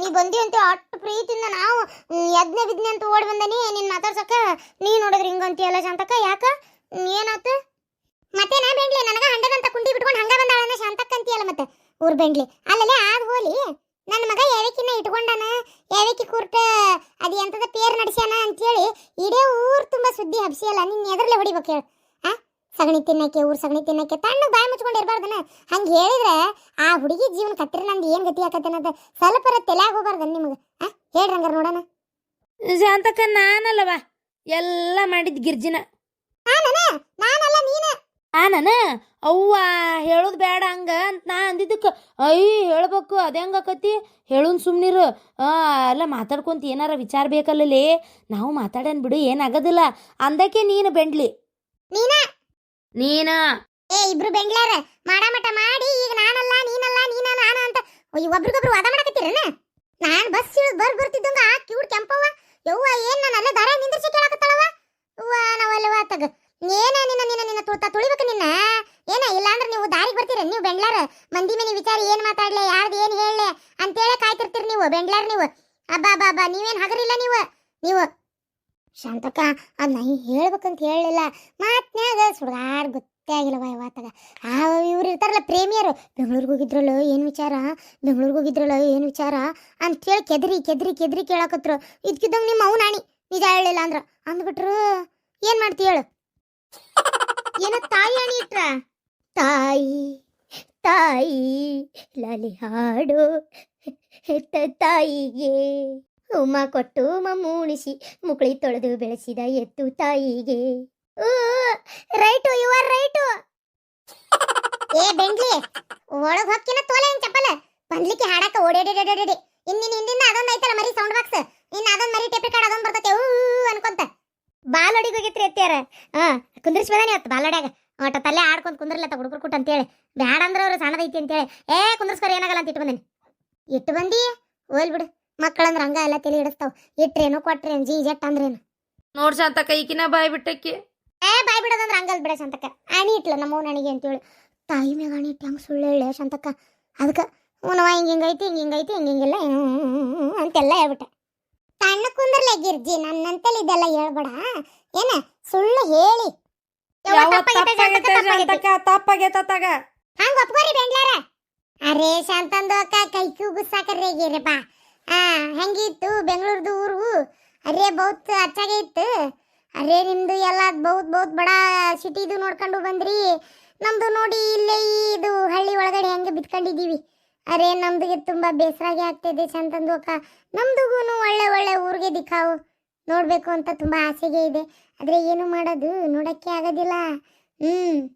ನೀ ಬಂದಿ ಅಂತ ಅಷ್ಟು ಪ್ರೀತಿಯಿಂದ ನಾವು ಯಜ್ಞ ವಿಜ್ಞೆ ಅಂತ ಓಡಿ ಬಂದನಿ ನಿನ್ನ ಮಾತಾಡ್ಸಕ್ಕ, ನೀ ನೋಡಿದ್ರೆ ಹಿಂಗಂತೀಯಲ್ಲ ಶಾಂತಕ್ಕ, ಯಾಕ? ಏನಾತ? ಮತ್ತೆ ನಾ ಬೆಂಡ್ಲಿ, ನನಗ ಹಂಡದಂತ ಕುಂಡಿ ಬಿಟ್ಕೊಂಡು ಹಂಗ ಬಂದಾಳನ್ನ ಶಾಂತಕ್ಕ ಅಂತೀಯಲ್ಲ ಮತ್ತೆ, ಊರ್ ಬೆಂಡ್ಲಿ. ಅಲ್ಲಲ್ಲೇ ಆದ್ ಹೋಲಿ ನನ್ನ ಮಗ ಯಾವಕ್ಕಿನ ಇಟ್ಕೊಂಡಾನ ಯಾವಕ್ಕಿ ಕೂರ್ಟ, ಅದು ಎಂತದ ಪೇರ್ ನಡೆಸ್ಯಾನ ಅಂತೇಳಿ, ಇಡೇ ಊರ್ ತುಂಬಾ ಸುದ್ದಿ ಹಬ್ಸಿಯಲ್ಲ ನಿನ್ನ ಎದರ್ಲೆ ಹೊಡಿಬೇಕು ಹೇಳು. ಸಗಣಿ ತಿನ್ನಕ್ಕೆ ಊರ್ ಸಗಣಿ ತಿನ್ನಕ್ಕೆ ತಣ್ಣ ಬಾಯಿ ಮುಚ್ಕೊಂಡು ಇರ್ಬಾರ್ದನ? ಹಂಗ ಹೇಳಿದ್ರೆ ಆ ಹುಡುಗಿ ಜೀವನ ಕತ್ತಿರ ನಂದು ಏನ್ ಗತಿ ಆಕತ್ತೇನದ ಸ್ವಲ್ಪರ ತಲೆಯಾಗ ಹೋಗ್ಬಾರ್ದ ನಿಮಗೆ. ಆ ಹೇಳ್ರಿ ಹಂಗಾರ ನೋಡೋಣ. ಶಾಂತಕ್ಕ ನಾನಲ್ಲವ ಎಲ್ಲ ಮಾಡಿದ್ ಗಿರ್ಜಿನ. ನಾನಲ್ಲ ನೀನ? ಆನನ ಅವ್ವ ಹೇಳೋದು ಬೇಡ ಹಂಗ ಅಂತ ನಾ ಅಂದಿದ್ದಕ್ಕೆ ಅಯ್ಯ ಹೇಳ್ಬೇಕು ಅದೇ ಹಂಗಾಕತಿ ಹೇಳುನ್ ಸುಮ್ನಿರು. ಆ ಎಲ್ಲ ಮಾತಾಡ್ಕೊಂತ ಏನಾರ ವಿಚಾರ ಬೇಕಲ್ಲಲೇ? ನಾವು ಮಾತಾಡನ್ ಬಿಡು ಏನಾಗೋದಿಲ್ಲ ಅಂದಕ್ಕೆ ನೀನು ಬೆಂಡ್ಲಿ. ನೀನ? ನೀನ? ಏ, ಇಬ್ರು ಬೆಂಗ್ಳಾರ ಮಾಡಮಟ ಮಾಡಿ, ಈಗ ನಾನಲ್ಲ, ನೀನಲ್ಲ ನೀನ ನಾನು ಅಂತ. ಒಬ್ರಿಗೊಬ್ರು ವಾದ ಮಾಡಕತ್ತೀರನ? ನಾನ್ ಬಸ್ ಇಳಿದ್ ಬರ್ ಬರ್ತಿದ್ದಂಗ ಆ ಕ್ಯೂಟ್ ಕೆಂಪವ್ವ. ಯವ್ವ, ಏನ್ ನಾನು ಅಲ್ಲೇ ದಾರ ನಿಂದ್ರಿಸಿ ಕೇಳಕತ್ತಾಳವ ಅವ್ವ ನಾವಲ್ಲವ ತಗ. ಏನ ನಿನ್ನ ನಿನ್ನ ನಿನ್ನ ತುಳ್ತಾ ತುಳಿಬೇಕು ನಿನ್ನ? ಏನ, ಇಲ್ಲಾಂದ್ರೆ ನೀವು ದಾರಿಗೆ ಬರ್ತೀರ ನೀವು ಬೆಂಗ್ಳಾರ? ಮಂದಿ ಮನೆ ವಿಚಾರ ಏನ್ ಮಾತಾಡ್ಲೆ, ಯಾರ್ದು ಏನ್ ಹೇಳಲೆ ಅಂತೇಳಿ ಕಾಯ್ತಿರ್ತೀರಿ ನೀವು, ಬೆಂಗ್ಳಾರ್ ನೀವು. ಅಬ್ಬಾ ಬಾ ಅಬ್ಬಾ, ನೀವೇನ್ ಹಗರಿಲ್ಲ ನೀವು? ನೀವು, ಶಾಂತಕ್ಕ, ಅದ್ ನಾ ಹೇಳ್ಬೇಕಂತ ಹೇಳಲಿಲ್ಲ. ಮಾತ್ನ್ಯಾಗ ಸುಡ್ಗಾಡ್ ಗೊತ್ತೇ ಆಗಿಲ್ಲವ ಯಾವತ್ತಾಗ. ಆ ಇವ್ರು ಇರ್ತಾರಲ್ಲ ಪ್ರೇಮಿಯರು, ಬೆಂಗಳೂರಿಗೆ ಹೋಗಿದ್ರಲ್ಲ ಏನು ವಿಚಾರ? ಬೆಂಗಳೂರಿಗೆ ಹೋಗಿದ್ರಲ್ಲ ಏನು ವಿಚಾರ? ಅಂತೇಳಿ ಕೆದ್ರಿ, ಕೆದರಿ ಕೆದರಿ ಕೇಳಕತ್ರು. ಇದ್ಕಿದ್ದಂಗೆ ನಿಮ್ಮ ಅವ್ನ ನಾಣಿ. ನಿಜ ಹೇಳಲಿಲ್ಲ ಅಂದ್ರ. ಅಂದ್ಬಿಟ್ರು, ಏನು ಮಾಡ್ತಿ ಹೇಳು? ಏನೋ ತಾಯಿ ಅಣಿ ಇಟ್ರ? ತಾಯಿ ತಾಯಿ, ಲಾಲಿ ಹಾಡು ತಾಯಿಗೆ. ಉಮ್ಮ ಕೊಟ್ಟು ಮಮ್ಮೂಣಿಸಿ ಮುಕುಳಿ ತೊಳೆದು ಬೆಳೆಸಿದ ಎತ್ತು ತಾಯಿಗೆ. Right you are right. ಏ ಬೆಂಡ್ಲಿ ಒಳಗ್ ಹೊಕ್ಕಿನ ತೋಲೆ ಏನ್ ಚಪ್ಪಲ. ಬಂದ್ಲಿಕ್ಕೆ ಹಾಡಕ ಓಡೇಡಿ ಇನ್ನಿನ್ ಹಿಂದಿಂದ ಅದೊಂದು ಐತಲ್ಲ ಮರಿ ಸೌಂಡ್ ಬಾಕ್ಸ್ ಇನ್ನ ಅದೊಂದು ಮರಿ ಟೇಪ್ ರೆಕಾರ್ಡ್ ಅದೊಂದ್ ಬರ್ತತೆ. ಊ ಅನ್ಕೊಂತ. ಬಾಲೋಡಿಗೆ ಹೋಗಿತ್ರಿ ಅತ್ಯಾರ ಹಾ ಕುಂದ್ರಿಸ್ಬೇದಾನೆ ಆಯ್ತು ಬಾಲಡ್ಯಾಗ ಒಟ್ಟ ತಲೆ ಆಡ್ಕೊಂತ ಕುಂದ್ರಲತ್ತ ಹುಡುಗರು ಕುಟ್ ಅಂತೇಳಿ. ಬ್ಯಾಡ ಅಂದ್ರೆ ಅವ್ರು ಸಣ್ಣದೈತಿ ಅಂತೇಳಿ. ಏ ಕುಂದ್ರಸ್ಕರ ಏನಾಗಲ್ಲ ಅಂತ ಇಟ್ಟು ಬಂದೇನಿ ಇಟ್ಟು ಬಂದಿ? ಓಲ್ ಬಿಡು. ಮಕ್ಕಳಂದ್ರ ಹಂಗ ಎಲ್ಲ ತಲೆ ಹಿಡಿಸ್ತಾವ. ಇಟ್ರೇನು ಕೊಟ್ರೇನು ಜಿ ಜಟ್ ಅಂದ್ರೇನು? ನೋಡ್ ಶಾಂತಕ್ಕ ಕೈಕಿನ ಬಾಯ್ ಬಿಟ್ಟಕ್ಕಿ. ಏ ಬಾಯ್ ಬಿಡೋದಂದ್ರೆ ಹಂಗಲ್ ಬಿಡ ಶಾಂತಕ್ಕ. ಅಣಿ ಇಟ್ಲ ನಮ್ಮವ್ ನನಗೆ ಅಂತೇಳಿ. ತಾಯಿ ಮ್ಯಾಗ ಅಣಿ ಇಟ್ಟು ಹಂಗೆ ಸುಳ್ಳು ಹೇಳಿ ಶಾಂತಕ್ಕ. ಅದಕ್ಕೆ ಉನವ ಹಿಂಗ ಹಿಂಗೈತಿ ಹಿಂಗ ಹಿಂಗೈತಿ ಹಿಂಗ ಹಿಂಗಿಲ್ಲ ಅಂತೆಲ್ಲ ಹೇಳ್ಬಿಟ್ಟೆ. ತಣ್ಣ ಕುಂದ್ರಲೆ ಗಿರ್ಜಿ ನನ್ನಂತಲ್ಲಿ ಇದೆಲ್ಲ ಹೇಳ್ಬೇಡ. ಏನ ಸುಳ್ಳು ಹೇಳಿ. ತಪ್ಪಾಗೇತಾಗ ಹಂಗ ಒಪ್ಕೋರಿ ಬೆಂಡ್ಲಾರ. ಅರೇ ಶಾಂತಂದು ಅಕ್ಕ ಕೈ ಕೂಗುಸಾಕರ್ರಿ ಗೀರಪ್ಪ ಆ ಹೆಂಗಿತ್ತು ಬೆಂಗಳೂರ್ದು ಊರು? ಅರೇ ಬಹುತ್ ಅಚ್ಚಾಗೆ ಇತ್ತು. ಅರೇ, ನಿಮ್ದು ಎಲ್ಲ ಬಹುತ್ ಬಹುತ್ ಬಡ ಸಿಟಿದು ನೋಡ್ಕೊಂಡು ಬಂದ್ರಿ. ನಮ್ದು ನೋಡಿ ಇಲ್ಲೇ ಇದು ಹಳ್ಳಿ ಒಳಗಡೆ ಹೆಂಗೆ ಬಿತ್ಕೊಂಡಿದೀವಿ ಅರೇ ನಮ್ದಿಗೆ ತುಂಬಾ ಬೇಸರಾಗಿ ಆಗ್ತಿದೆ ಶಾಂತಂದು ಅಕ್ಕ ನಮ್ದುಗೂನು ಒಳ್ಳೆ ಒಳ್ಳೆ ಊರಿಗೆ ದಿಕ್ಕಾವು. ನೋಡ್ಬೇಕು ಅಂತ ತುಂಬಾ ಆಸೆಗೆ ಇದೆ. ಆದರೆ ಏನು ಮಾಡೋದು? ನೋಡಕ್ಕೆ ಆಗೋದಿಲ್ಲ. ಹ್ಮ್.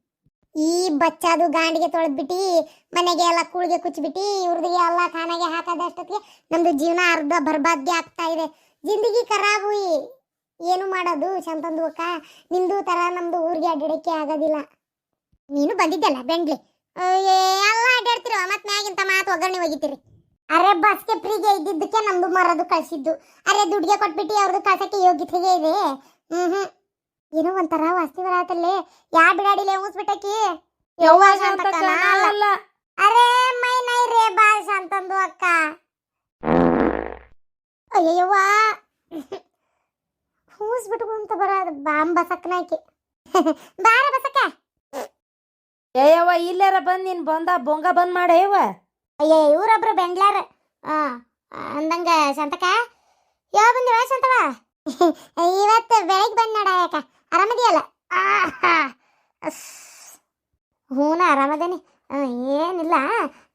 ಈ ಬಚ್ಚಾದು ಗಾಂಡಿಗೆ ತೊಳೆದ್ಬಿಟ್ಟು, ಮನೆಗೆ ಎಲ್ಲ ಕೂಳಿಗೆ ಕುಚ್ಚಿಬಿಟ್ಟು ಇವ್ರದಿಗೆ ಎಲ್ಲ ಖಾನಾಗೆ ಹಾಕೋದಷ್ಟೊತ್ತಿಗೆ ನಮ್ದು ಜೀವನ ಅರ್ಧ ಬರ್ಬಾದ್ಯ ಆಗ್ತಾ ಇದೆ. ಜಿಂದಗಿ ಖರಾಬು ಏನು ಮಾಡೋದು? ಶಾಂತಂದು ಅಕ್ಕ ನಿಂದು ತರ ನಮ್ದು ಊರಿಗೆ ಅಡ್ಡಾಡಕ್ಕೆ ಆಗೋದಿಲ್ಲ. ನೀನು ಬಂದಿದ್ದಲ್ಲ ಬೆಂಗ್ಳಿ. ಎಲ್ಲ ಅಡ್ಡಾಡ್ತಿರೋ ಮತ್ತೆ ಮ್ಯಾಗಿಂತ ಮಾತು ಒಗ್ಗರಣೆ ಒಗಿತೀರಿ. ಅರೆ ಬಸ್ಗೆ ಫ್ರೀಗೆ ಇದ್ದಿದ್ದಕ್ಕೆ ನಮ್ದು ಮರದು ಕಳ್ಸಿದ್ದು. ಅರೆ ದುಡ್ಡಿಗೆ ಕೊಟ್ಬಿಟ್ಟು ಅವ್ರದ್ದು ಕಳ್ಸಕ್ಕೆ ಯೋಗ್ಯತೆಗೆ ಇದೆ? ಹ್ಮ್ ಹ್ಮ್. ಏನೋ ಒಂಥರ ವಾಸ್ತಿ ಬರತ್ತಲ್ಲಿ ಯಾ ಬಿಡಾಡಿಲೆ ಊಸ್ಬಿಟ್ಟಕಿ ಯವ್ವ ಅರೆ ಮೈ ನೈ ರೇ ಬಾ ಶಾಂತಂದು ಅಕ್ಕ. ಅಯ್ಯವ್ವ ಹೂಸ್ ಬಿಟ್ಕೊಂತ ಬರೋದು ಬಾಂಬ ಬಸಕ್ನಾಕಿ ಬಾರ ಬಸಕ್ಕ. ಏಯವ್ವ ಇಲ್ಲಾರ ಬಂದ್ ನೀನ್ ಬಂದ ಬೊಂಗ ಬಂದ್ ಮಾಡೇವ ಅಯ್ಯ ಇವ್ರೊಬ್ರು ಬೆಂಗ್ಳಾರ ಆ ಅಂದಂಗ ಶಾಂತಕ ಯಾವ ಬಂದಿವ ಶಾಂತವ ಇವತ್ತು ಬೆಳಗ್ಗೆ ಬಂದ್ ನೋಡ ಯಾಕ ಆರಾಮದಿಯಲ್ಲ? ಹೂನ ಆರಾಮದೇನಿ. ಏನಿಲ್ಲ.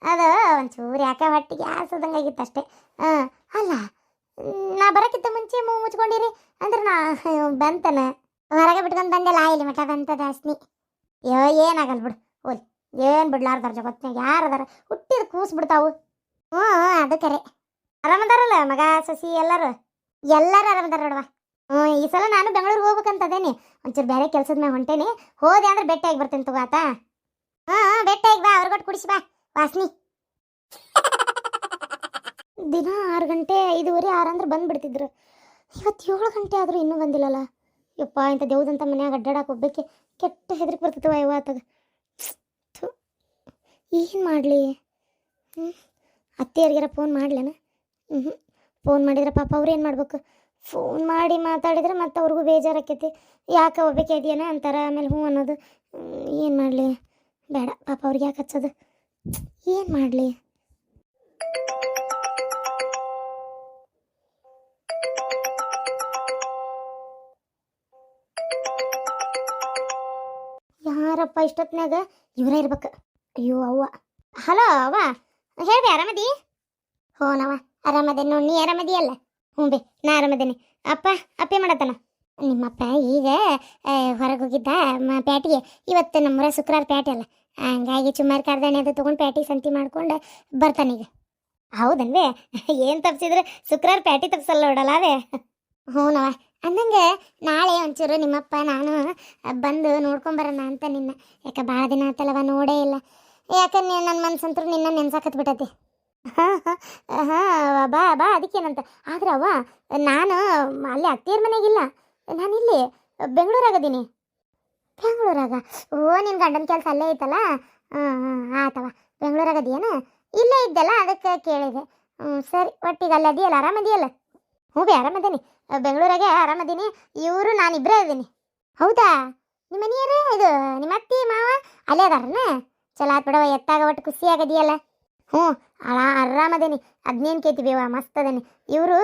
ಅದು ಒಂಚೂರು ಯಾಕೆ ಹೊಟ್ಟಿಗೆ ಆಸದಂಗಾಗಿತ್ತು ಅಷ್ಟೇ ಆ, ಅಲ್ಲ ನಾ ಬರಕ್ಕಿಂತ ಮುಂಚೆ ಮೂ ಮುಚ್ಕೊಂಡಿರಿ. ಅಂದ್ರೆ ನಾ ಬಂತನ. ಹೊರಗೆ ಬಿಟ್ಕೊಂಡು ಬಂದೆಲ್ಲ ಇಲ್ಲಿ ಮಠ ಬಂತದ ಅಸ್ನಿ. ಅಯ್ಯೋ ಏನಾಗಲ್ಲ ಬಿಡು. ಹೋಲ್. ಏನು ಬಿಡ್ಲಾರ್ದಾರ ಜಗತ್ನಾಗ ಯಾರು ಅದಾರ? ಹುಟ್ಟಿದ ಕೂಸ್ ಬಿಡ್ತಾವು ಹ್ಞೂ, ಅದು ಕರೆ. ಆರಾಮದಾರಲ್ಲ ಮಗ, ಸಸಿ, ಎಲ್ಲರೂ? ಎಲ್ಲರೂ ಆರಾಮದಾರ ನೋಡವಾ. ಹ್ಞೂ, ಈ ಸಲ ನಾನು ಬೆಂಗಳೂರಿಗೆ ಹೋಗ್ಬೇಕಂತದೇನಿ. ಒಂಚೂರು ಬೇರೆ ಕೆಲಸದ ಮೇಲೆ ಹೊಂಟೇನಿ. ಹೋದೆ ಅಂದ್ರೆ ಭೇಟಿಯಾಗಿ ಬರ್ತೀನಿ ತಗೋತ ಹ್ಞೂ ಹಾಂ ಭೇಟಿಯಾಗಿ ಬಾ ಅವ್ರಿಗೊಟ್ಟು ಕುಡಿಸಿ ಬಾ. ವಾಸ್ನಿ. ದಿನ ಆರು ಗಂಟೆ ಅಂದ್ರೆ ಬಂದ್ಬಿಡ್ತಿದ್ರು. ಇವತ್ತು ಏಳು ಗಂಟೆ ಆದರೂ ಇನ್ನೂ ಬಂದಿಲ್ಲಲ್ಲ ಯಪ್ಪ, ಇಂಥ ದೇವ್ದಂತ ಮನ್ಯಾಗ ಅಡ್ಡಾಡಕ್ಕೆ ಹೋಗ್ಬೇಕೆ. ಕೆಟ್ಟ ಹೆದರಿಕೆ ಬರ್ತೈತವ ಇವತ್ತಾಗ ಏನು ಮಾಡಲಿ? ಹ್ಞೂ ಅತ್ತೆಯರಿಗಾರ ಫೋನ್ ಮಾಡಲೇನ? ಹ್ಞೂ ಫೋನ್ ಮಾಡಿದ್ರೆ ಪಾಪ ಅವ್ರು ಏನು ಮಾಡ್ಬೇಕು? ಫೋನ್ ಮಾಡಿ ಮಾತಾಡಿದ್ರೆ ಮತ್ತೆ ಅವ್ರಿಗೂ ಬೇಜಾರಾಕೈತಿ. ಯಾಕೆ ಹೋಗ್ಬೇಕೆ ಇದೆಯೇನ ಅಂತಾರೆ, ಆಮೇಲೆ ಹ್ಞೂ ಅನ್ನೋದು. ಏನು ಮಾಡಲಿ? ಬೇಡ, ಪಾಪ ಅವ್ರಿಗೆ ಯಾಕೆ ಹಚ್ಚೋದು? ಏನು ಮಾಡಲಿ? ಯಾರಪ್ಪ ಇಷ್ಟೊತ್ತಿನಾಗ ಇವರೇ ಇರ್ಬೇಕು. ಅಯ್ಯೋ, ಅವ್ವ. ಹಲೋ, ಅವ್ವ. ಹೇಳ್ದೆ, ಆರಾಮದಿ? ಹೋ ನವ ಆರಾಮದೆ ನೋಡಿ, ನೀ ಆರಾಮದಿ ಅಲ್ಲ ಹ್ಞೂ ಬಿ, ನಾ ಆರಾಮದೇನೆ. ಅಪ್ಪ, ಅಪ್ಪೆ ಮಾಡತ್ತಾನ? ನಿಮ್ಮಪ್ಪ ಈಗ ಹೊರಗೆ ಹೋಗಿದ್ದ ಪ್ಯಾಟಿಗೆ. ಇವತ್ತು ನಮ್ಮೂರ ಶುಕ್ರವಾರ ಪ್ಯಾಟಿ ಅಲ್ಲ. ಹಂಗಾಗಿ ಚುಮಾರ್ ಕಾರ್ದಾಣೆ ಅದು ತೊಗೊಂಡು ಪ್ಯಾಟಿ ಸಂತಿ ಮಾಡ್ಕೊಂಡು ಬರ್ತಾನೀಗ ಹೌದನ್ವೇ ಏನು ತಪ್ಪಿಸಿದ್ರೆ ಶುಕ್ರವಾರ ಪ್ಯಾಟಿ ತಪ್ಪಿಸಲ್ಲ ನೋಡಲ್ಲ ಅವೇ ಹ್ಞೂನವ ಅಂದಂಗೆ ನಾಳೆ ಒಂಚೂರು ನಿಮ್ಮಪ್ಪ ನಾನು ಬಂದು ನೋಡ್ಕೊಂಬರೋಣ ಅಂತ ನಿನ್ನ. ಯಾಕೆ ಭಾಳ ದಿನ ಆತಲ್ಲವ ನೋಡೇ ಇಲ್ಲ. ಯಾಕೆ ನನ್ನ ಮನ್ಸಂತರು ನಿನ್ನ ನೆನ್ಸಾಕತ್ ಬಿಟ್ಟತಿ? ಹಾಂ ಹಾಂ ಬಾ ಬಾ, ಅದಕ್ಕೇನಂತ. ಆದ್ರೆ ಅವ್ವ, ನಾನು ಅಲ್ಲಿ ಅತ್ತೆಯರ ಮನೆಗಿಲ್ಲ. ನಾನು ಇಲ್ಲಿ ಬೆಂಗಳೂರಾಗ? ಓ ನಿನ್ನ ಗಂಡನ ಕೆಲಸ ಅಲ್ಲೇ ಐತಲ್ಲ? ಹಾಂ ಹಾಂ ಆತವ ಬೆಂಗಳೂರಾಗದಿಯೇನ? ಇಲ್ಲೇ ಇದ್ದಲ್ಲ, ಅದಕ್ಕೆ ಕೇಳಿದೆ. ಹ್ಞೂ ಸರಿ ಒಟ್ಟಿಗೆ ಅಲ್ಲಿ ಅದೆಯಲ್ಲ ಆರಾಮದಿಯಲ್ಲ ಹ್ಞೂ ಬಿ, ಆರಾಮದೀನಿ. ಬೆಂಗಳೂರಾಗೆ ಆರಾಮದೀನಿ ಇವರು ನಾನಿಬ್ಬರೇ ಇದ್ದೀನಿ ಹೌದಾ? ನಿಮ್ಮ ಮನೆಯವ್ರೆ ಇದು, ನಿಮ್ಮ ಅತ್ತಿ, ಮಾವ ಅಲ್ಲೇ ಅದಾರನ ಚಲೋ ಆತ್ ಬಿಡವ ಎತ್ತಾಗ ಒಟ್ಟು ಖುಷಿ ಆಗದಿಯಲ್ಲ. ಹ್ಞೂ, ಅಳ ಆರಾಮದೇನಿ ಅದ್ನೇನು ಕೇಳ್ತೀವಿವ ಮಸ್ತ್ ಅದೇನಿ. ಇವರು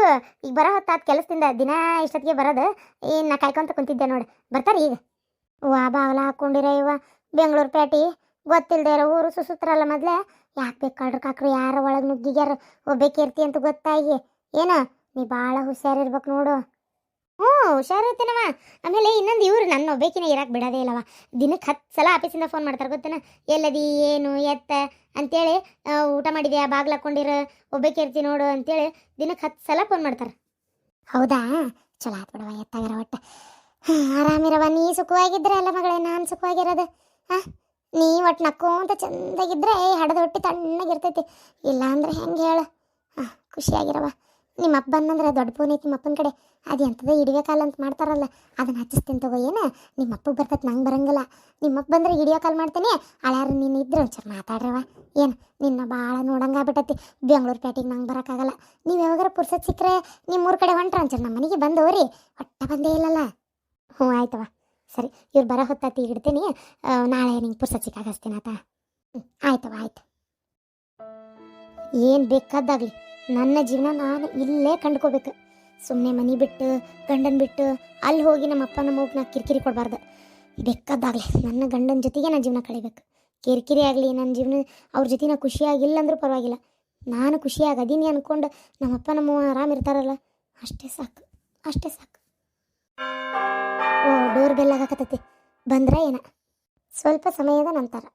ಈಗ ಬರೋ ಹೊತ್ತಾತ್ ಕೆಲಸದಿಂದ, ದಿನ ಇಷ್ಟೊತ್ತಿಗೆ ಬರೋದು. ಏನು ನಾ ಕಾಯ್ಕೊಂತ ಕುಂತಿದ್ದೆ ನೋಡಿ. ಬರ್ತಾರೆ ಈಗ. ವಾ, ಬಾವಲ ಹಾಕ್ಕೊಂಡಿರ ಇವ ಬೆಂಗಳೂರು ಪೇಟಿ. ಗೊತ್ತಿಲ್ಲದೆ ಇರೋ ಊರು ಸುಸುತ್ರಲ್ಲ ಮೊದಲೇ. ಯಾಕೆ ಬೇಕು ಕಳ್ರು ಕಾಕ್ರು ಯಾರು ಒಳಗೆ ನುಗ್ಗಿಗ್ಯಾರ. ಒಬ್ಬೇಕಿರ್ತಿ ಅಂತ ಗೊತ್ತಾಗಿ. ಏನು? ನೀ ಭಾಳ ಹುಷಾರಿರ್ಬೇಕು ನೋಡು. ಹ್ಞೂ ಹುಷಾರಿರ್ತೀನವ ಆಮೇಲೆ ಇನ್ನೊಂದು ಇವ್ರು ನನ್ನ ಒಬ್ಬೇಕಿನ ಇರಕ್ಕೆ ಬಿಡೋದೇ ಇಲ್ಲವ ದಿನಕ್ಕೆ ಹತ್ತು ಸಲ ಆಫೀಸಿಂದ ಫೋನ್ ಮಾಡ್ತಾರೆ ಗೊತ್ತೇನ? ಎಲ್ಲದಿ, ಏನು, ಎತ್ತ ಅಂತೇಳಿ ಊಟ ಮಾಡಿದ್ಯಾ, ಬಾಗ್ಲು ಹಾಕ್ಕೊಂಡಿರ ಒಬ್ಬೇಕಿರ್ತಿ ನೋಡು ಅಂತೇಳಿ ದಿನಕ್ಕೆ ಹತ್ತು ಸಲ ಫೋನ್ ಮಾಡ್ತಾರೆ. ಹೌದಾ? ಚಲೋ ಆತ್ ಬಿಡವ ಎತ್ತಾಗಿರ ಒಟ್ಟು. ಆರಾಮಿರವ ನೀ ಸುಖವಾಗಿದ್ರೆ ಅಲ್ಲ ಮಗಳೇ, ನಾನು ಸುಖವಾಗಿರೋದು. ಹಾ ನೀ ಒಟ್ಟು ನಕ್ಕೋಂತ ಚಂದಾಗಿದ್ರೆ ಹಡದ ಹೊಟ್ಟೆ ತಣ್ಣಗಿರ್ತೈತಿ. ಇಲ್ಲ ಅಂದ್ರೆ ಹೆಂಗೆ ಹೇಳು? ಹಾಂ ಖುಷಿಯಾಗಿರವ ನಿಮ್ಮ ಅಪ್ಪ ಬಂದಂದ್ರೆ ದೊಡ್ಡ ಫೋನ್ ಐತಿ ನಿಮ್ಮ ಅಪ್ಪನ ಕಡೆ. ಅದು ಎಂಥದ ಹಿಡಿಯೋ ಕಾಲ್ ಅಂತ ಮಾಡ್ತಾರಲ್ಲ, ಅದನ್ನ ಹಚ್ಚಿಸ್ತೀನಿ ತಗೋ, ಏನು? ನಿಮ್ಮ ಅಪ್ಪಗೆ ಬರ್ತೈತೆ, ನಂಗೆ ಬರಂಗಿಲ್ಲ. ನಿಮ್ಮ ಅಪ್ಪ ಬಂದ್ರೆ ಹಿಡಿಯೋ ಕಾಲ್ ಮಾಡ್ತೀನಿ, ಅಳ್ಯಾರು ನೀನು ಇದ್ರೆ ಒಂಚೂರು ಮಾತಾಡ್ರವ ಏನು, ನಿನ್ನ ಭಾಳ ನೋಡಂಗಾಗ್ಬಿಟ್ಟೈತಿ ಬೆಂಗಳೂರು ಪೇಟೆಗೆ ನಂಗೆ ಬರೋಕ್ಕಾಗಲ್ಲ ನೀವು ಯಾವಾಗಾರ ಪುರ್ಸತ್ ಸಿಕ್ಕರೆ ನಿಮ್ಮ ಊರ ಕಡೆ ಹೊಂಟ್ರ ಒಂಚೂರು ನಮ್ಮ ಮನೆಗೆ ಬಂದವ್ರಿ ಒಟ್ಟ ಬಂದೇ ಇಲ್ಲಲ್ಲ. ಹ್ಞೂ ಆಯ್ತವ ಸರಿ, ಇವ್ರು ಬರೋ ಹೊತ್ತಾತಿ ಇಡ್ತೀನಿ. ನಾಳೆ ನಿಂಗೆ ಪುರ್ಸತ್ ಸಿಕ್ಕಾಗ ಹಚ್ತೀನಿ ಆತ. ಹ್ಞೂ ಆಯ್ತವ ಆಯ್ತು. ಏನು ಬೇಕಾದಾಗಲಿ. ನನ್ನ ಜೀವನ ನಾನು ಇಲ್ಲೇ ಕಂಡ್ಕೋಬೇಕು. ಸುಮ್ಮನೆ ಮನೆ ಬಿಟ್ಟು, ಗಂಡನ ಬಿಟ್ಟು, ಅಲ್ಲಿ ಹೋಗಿ ನಮ್ಮ ಅಪ್ಪ ನಮ್ಮ ನಾ ಕಿರಿಕಿರಿ ಕೊಡಬಾರ್ದು. ಬೇಕಾದಾಗಲಿ ನನ್ನ ಗಂಡನ ಜೊತೆಗೆ ನಾನು ಜೀವನ ಕಳಿಬೇಕು. ಕಿರಿಕಿರಿ ಆಗಲಿ ನನ್ನ ಜೀವನ, ಅವ್ರ ಜೊತೆ ನಾ ಖುಷಿಯಾಗಿಲ್ಲ ಅಂದರೂ ಪರವಾಗಿಲ್ಲ. ನಾನು ಖುಷಿಯಾಗಿ ಅದೀನಿ ಅಂದ್ಕೊಂಡು ನಮ್ಮಪ್ಪ ನಮ್ಮ ಆರಾಮ ಇರ್ತಾರಲ್ಲ, ಅಷ್ಟೇ ಸಾಕು ಅಷ್ಟೇ ಸಾಕು. ಓ, ಡೋರ್ ಬೆಲ್ ಆಗಕತ್ತೈತಿ. ಬಂದ್ರೆ ಏನ? ಸ್ವಲ್ಪ ಸಮಯದ ನಂತರ.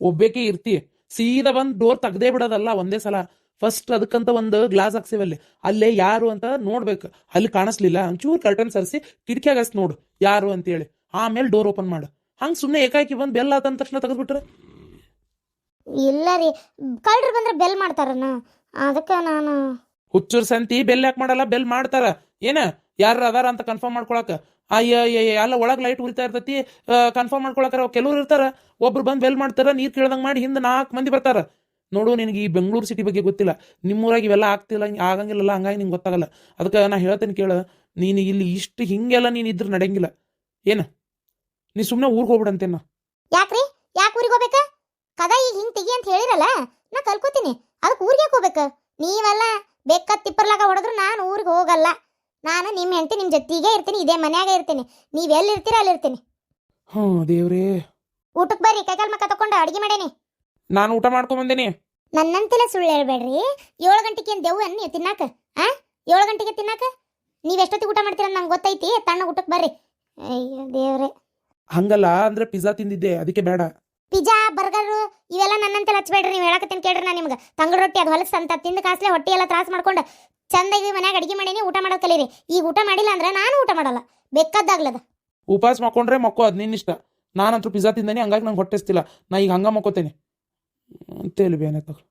ಒಬ್ಬೇಕೆ ಇರ್ತಿ, ಸೀದಾ ಬಂದು ಡೋರ್ ತೆಗ್ದೇ ಬಿಡೋದಲ್ಲ ಒಂದೇ ಸಲ. ಫಸ್ಟ್ ಅದಕ್ಕಂತ ಒಂದು ಗ್ಲಾಸ್ ಹಾಕ್ಸಿವಲ್ಲಿ ಅಲ್ಲೇ. ಯಾರು ಅಂತ ನೋಡ್ಬೇಕು. ಅಲ್ಲಿ ಕಾಣಿಸ್ಲಿಲ್ಲ. ಒಂಚೂರು ಕರ್ಟನ್ ಸರಿಸಿ ಕಿಟಕಿಯಾಗ ಹಚ್ಚಿ ನೋಡು. ಯಾರು ಅಂತೇಳಿ. ಆಮೇಲೆ ಡೋರ್ ಓಪನ್ ಮಾಡು. ಹಂಗೆ ಸುಮ್ಮನೆ ಏಕಾಕಿ ಬಂದು ಬೆಲ್ಲ ಆತಂದ ತಕ್ಷಣ ತೆಗೆದ್ಬಿಟ್ರೆ? ಇಲ್ಲ ರೀ. ಕಳ್ರು ಬಂದ್ರೆ ಬೆಲ್ ಮಾಡ್ತಾರನ? ಅದಕ್ಕೆ ನಾನು ಹುಚ್ಚೂರ್ ಸಂತಿ ಬೆಲ್ ಯಾಕೆ ಮಾಡಲ್ಲ? ಬೆಲ್ ಮಾಡ್ತಾರ. ಏನ? ಯಾರು ಅದಾರ ಅಂತ ಕನ್ಫರ್ಮ್ ಮಾಡ್ಕೊಳಕ? ಅಯ್ಯ ಅಯ್ಯ ಎಲ್ಲ ಒಳಗೆ ಲೈಟ್ ಉರಿತಾ ಇರ್ತತಿ. ಕನ್ಫರ್ಮ್ ಮಾಡ್ಕೊಳಕಾರ ಕೆಲವ್ರು ಇರ್ತಾರ. ಒಬ್ರು ಬಂದು ಬೆಲ್ ಮಾಡ್ತಾರ ನೀರು ಕೇಳ್ದಂಗೆ ಮಾಡಿ ಹಿಂದೆ ನಾಲ್ಕು ಮಂದಿ ಬರ್ತಾರ. ನೋಡು ನಿನಗೆ ಈ ಬೆಂಗಳೂರು ಸಿಟಿ ಬಗ್ಗೆ ಗೊತ್ತಿಲ್ಲ. ನಿಮ್ಮೂರಾಗ ಇವೆಲ್ಲ ಆಗ್ತಿಲ್ಲ ಆಗಂಗಿಲ್ಲಲ್ಲ ಹಂಗಾಗಿ ನಿಂಗೆ ಗೊತ್ತಾಗಲ್ಲ. ಅದಕ್ಕೆ ನಾ ಹೇಳ್ತೇನೆ ಕೇಳು ನೀನು ಇಲ್ಲಿ ಇಷ್ಟು ಹಿಂಗೆಲ್ಲ ನೀನು ಇದ್ರೆ ನಡೆಯಂಗಿಲ್ಲ. ಏನು? ನೀ ಸುಮ್ಮನೆ ಊರಿಗೆ ಹೋಗ್ಬಿಡಂತೇನ? ಯಾಕ್ರಿ? ಯಾಕೆ ಊರಿಗೆ ಹೋಗ್ಬೇಕ? ಕದ ಈಗ ಹಿಂಗೆ ತೆಗಿ ಅಂತ ಹೇಳಿರಲ್ಲ ನಾ ಕಲ್ಕೋತೀನಿ. ಅದಕ್ಕೆ ಊರಿಗೆ ಹೋಗ್ಬೇಕ? ನೀವಲ್ಲ ಬೇಕಾದ ತಿಪ್ಪರ್ಲಾಗ ಹೊಡೆದ್ರು ನಾನು ಊರಿಗೆ ಹೋಗಲ್ಲ. ನಾನು ನಿಮ್ಮ ಹೆಂಡತಿ ನಿಮ್ಮ ಜೊತೆಗೆ ಇರ್ತೀನಿ ಇದೇ ಮನ್ಯಾಗ ಇರ್ತೀನಿ. ನೀವು ಎಲ್ಲಿ ಇರ್ತೀರ ಅಲ್ಲಿ ಇರ್ತೀನಿ ಹ್ಞೂ ದೇವ್ರೇ ಊಟಕ್ಕೆ ಬರ್ರಿ ಕೈಕಾಲ್ ಮಕ್ಕ ತಕೊಂಡು ಅಡಿಗೆ ಮಾಡೇನಿ. ನಾನು ಊಟ ಮಾಡ್ಕೊಂಡ್ ಬಂದೇನಿ ನನ್ನಂತೆಲ್ಲ ಸುಳ್ಳು ಹೇಳ್ಬೇಡ್ರಿ. ಏಳು ಗಂಟೆಗೆ ಏನು ದೆವ್ವ ನೀವು ತಿನ್ನಾಕ? ಆ? ಏಳು ಗಂಟೆಗೆ ತಿನ್ನಾಕ? ನೀವು ಎಷ್ಟೊತ್ತಿಗೆ ಊಟ ಮಾಡ್ತೀರ ನಂಗೆ ಗೊತ್ತೈತಿ ತಣ್ಣ ಊಟಕ್ಕೆ ಬರ್ರಿ. ಅಯ್ಯೋ ದೇವ್ರೆ. ಹಂಗಲ್ಲ ಅಂದ್ರೆ ಪಿಜ್ಜಾ ತಿಂದಿದ್ದೆ ಅದಕ್ಕೆ ಬೇಡ. ಪಿಜ್ಜಾ ಬರ್ಗರು ಇವೆಲ್ಲ ನನ್ನಂತೆಲ್ಲ ಹಚ್ಬೇಡ್ರಿ ನೀವು ಹೇಳಕತ್ತೀನಿ ಕೇಳ್ರಿ ನಾನು ನಿಮ್ಗೆ. ತಂಗಳ ರೊಟ್ಟಿ ಅದು ಹೊಲಸ್ ಅಂತ ತಿಂದು ಕಾಸ್ಲೆ ಹೊಟ್ಟೆ ಎಲ್ಲ ತ್ರಾಸ ಮಾಡ್ಕೊಂಡು ಚಂದಾಗಿ ಮನ್ಯಾಗ ಅಡಿಗೆ ಮಾಡೀನಿ ಊಟ ಮಾಡೋದ್ ಕಲೀರಿ. ಈಗ ಊಟ ಮಾಡಿಲ್ಲ ಅಂದ್ರೆ ನಾನು ಊಟ ಮಾಡಲ್ಲ. ಬೇಕಾದಾಗ್ಲದ ಉಪವಾಸ ಮಕ್ಕೊಂಡ್ರೆ ಮಕ್ಕೋ ಅದು ನಿನ್ನಿಷ್ಟ ನಾನಂತೂ ಪಿಜ್ಜಾ ತಿಂದೇನೆ ಹಂಗಾಗಿ ನಂಗೆ ಹೊಟ್ಟೆಸ್ತಿಲ್ಲ. ನಾ ಈಗ ಹಂಗ ಮಕ್ಕೋತೇನೆ. ಅಂತೇಳಿ ಬೇನೆ ತಗೋ